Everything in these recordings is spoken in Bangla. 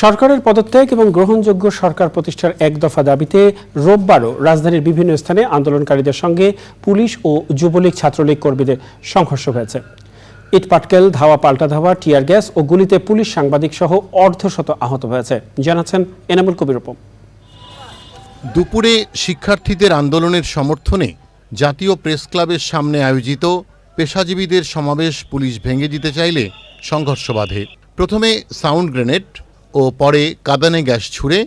সরকারের পদত্যাগ এবং গ্রহণযোগ্য সরকার প্রতিষ্ঠার এক দফা দাবিতে রোববারও রাজধানীর বিভিন্ন স্থানে আন্দোলনকারীদের সঙ্গে পুলিশ ও যুবলীগ ছাত্রলীগ কর্মীদের সংঘর্ষ হয়েছে। ইটপাটকেল, ধাওয়া পাল্টা ধাওয়া, টিয়ার গ্যাস ও গুলিতে পুলিশ সাংবাদিক সহ অর্ধশত আহত হয়েছে। জানাচ্ছেন এনামুল কবির উপম দুপুরে শিক্ষার্থীদের আন্দোলনের সমর্থনে জাতীয় প্রেস ক্লাবের সামনে আয়োজিত পেশাজীবীদের সমাবেশ পুলিশ ভেঙে দিতে চাইলে সংঘর্ষ বাধে। প্রথমে সাউন্ড গ্রেনেড ও পরে কাদানে গ্যাস ছুড়ে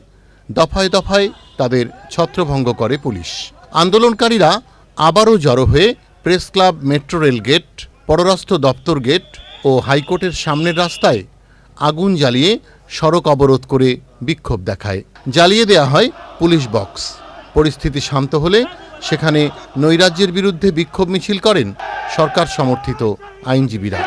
দফায় দফায় তাদের ছত্রভঙ্গ করে পুলিশ। আন্দোলনকারীরা আবারও জড়ো হয়ে press club, metro rail gate, পররাষ্ট্র দপ্তর গেট ও হাইকোর্টের সামনের রাস্তায় আগুন জ্বালিয়ে সড়ক অবরোধ করে বিক্ষোভ দেখায়। জ্বালিয়ে দেয়া হয় পুলিশ বক্স। পরিস্থিতি শান্ত হলে সেখানে নৈরাজ্যের বিরুদ্ধে বিক্ষোভ মিছিল করেন সরকার সমর্থিত আইনজীবীরা।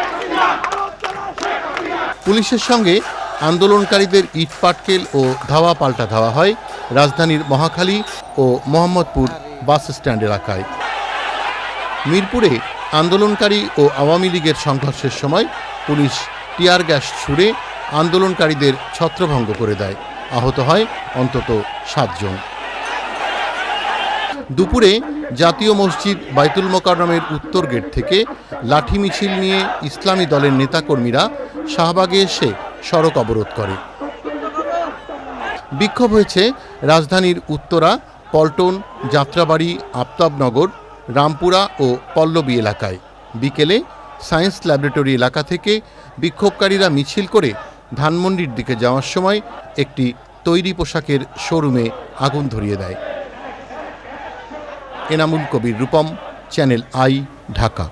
পুলিশের সঙ্গে আন্দোলনকারীদের ইট পাটকেল ও ধাওয়া পাল্টা ধাওয়া হয় রাজধানীর মহাখালী ও মোহাম্মদপুর বাস স্ট্যান্ড এলাকায়। মিরপুরে আন্দোলনকারী ও আওয়ামী লীগের সংঘর্ষের সময় পুলিশ টিয়ার গ্যাস ছুড়ে আন্দোলনকারীদের ছত্রভঙ্গ করে দেয়। আহত হয় অন্তত সাতজন। দুপুরে জাতীয় মসজিদ বাইতুল মোকাররমের উত্তর গেট থেকে লাঠি মিছিল নিয়ে ইসলামী দলের নেতাকর্মীরা শাহবাগে এসে সড়ক অবরোধ করে। বিক্ষোভ হয়েছে রাজধানীর উত্তরা, পল্টন, যাত্রাবাড়ি, আফতাবনগর, রামপুরা ও পল্লবী এলাকায়। বিকেলে সায়েন্স ল্যাবরেটরি এলাকা থেকে বিক্ষোভকারীরা মিছিল করে ধানমন্ডির দিকে যাওয়ার সময় একটি তৈরি পোশাকের শোরুমে আগুন ধরিয়ে দেয়। Enamul Kabir Rupam, channel I, Dhaka.